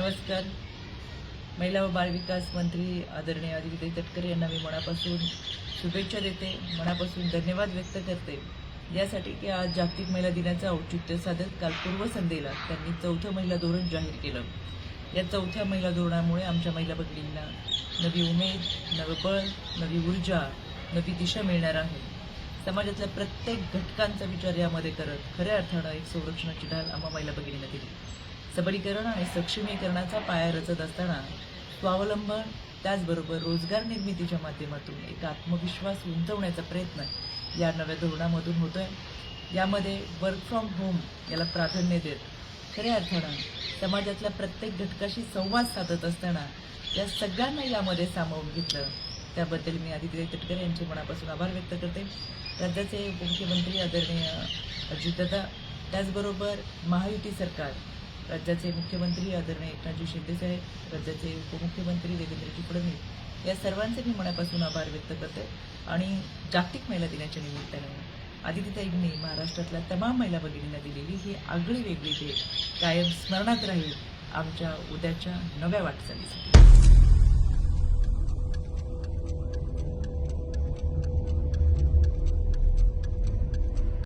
नमस्कार. महिला व बालविकास मंत्री आदरणीय आदित्य तटकरे यांना मी मनापासून शुभेच्छा देते. मनापासून धन्यवाद व्यक्त करते. यासाठी की आज जागतिक महिला दिनाचं औचित्य साधत काल पूर्वसंध्येला त्यांनी चौथं महिला धोरण जाहीर केलं. या चौथ्या महिला धोरणामुळे आमच्या महिला भगिनींना नवी उमेद नवं बळ नवी ऊर्जा नवी दिशा मिळणार आहे. समाजातल्या प्रत्येक घटकांचा विचार यामध्ये करत खऱ्या अर्थानं एक संरक्षणाची ढाल आम्हा महिला भगिनींना दिली. सबलीकरण आणि सक्षमीकरणाचा पाया रचत असताना स्वावलंबन त्याचबरोबर रोजगार निर्मितीच्या माध्यमातून एक आत्मविश्वास उंचवण्याचा प्रयत्न या नव्या धोरणामधून होतो आहे यामध्ये वर्क फ्रॉम होम याला प्राधान्य देत खऱ्या अर्थानं समाजातल्या प्रत्येक घटकाशी संवाद साधत असताना या सगळ्यांना यामध्ये सामावून घेतलं. त्याबद्दल मी आदित्य तटकरे यांचे मनापासून आभार व्यक्त करते. राज्याचे मुख्यमंत्री आदरणीय अजितदादा त्याचबरोबर महायुती सरकार राज्याचे मुख्यमंत्री आदरणीय एकनाथजी शिंदेसाहेब राज्याचे उपमुख्यमंत्री देवेंद्रजी फडणवीस या सर्वांचे मी मनापासून आभार व्यक्त करते आणि जागतिक महिला दिनाच्या निमित्तानं आदित्यताईंनी महाराष्ट्रातल्या तमाम महिला भगिनींना दिलेली ही आगळी वेगळी भेट कायम स्मरणात राहील आमच्या उद्याच्या नव्या वाटचालीसाठी.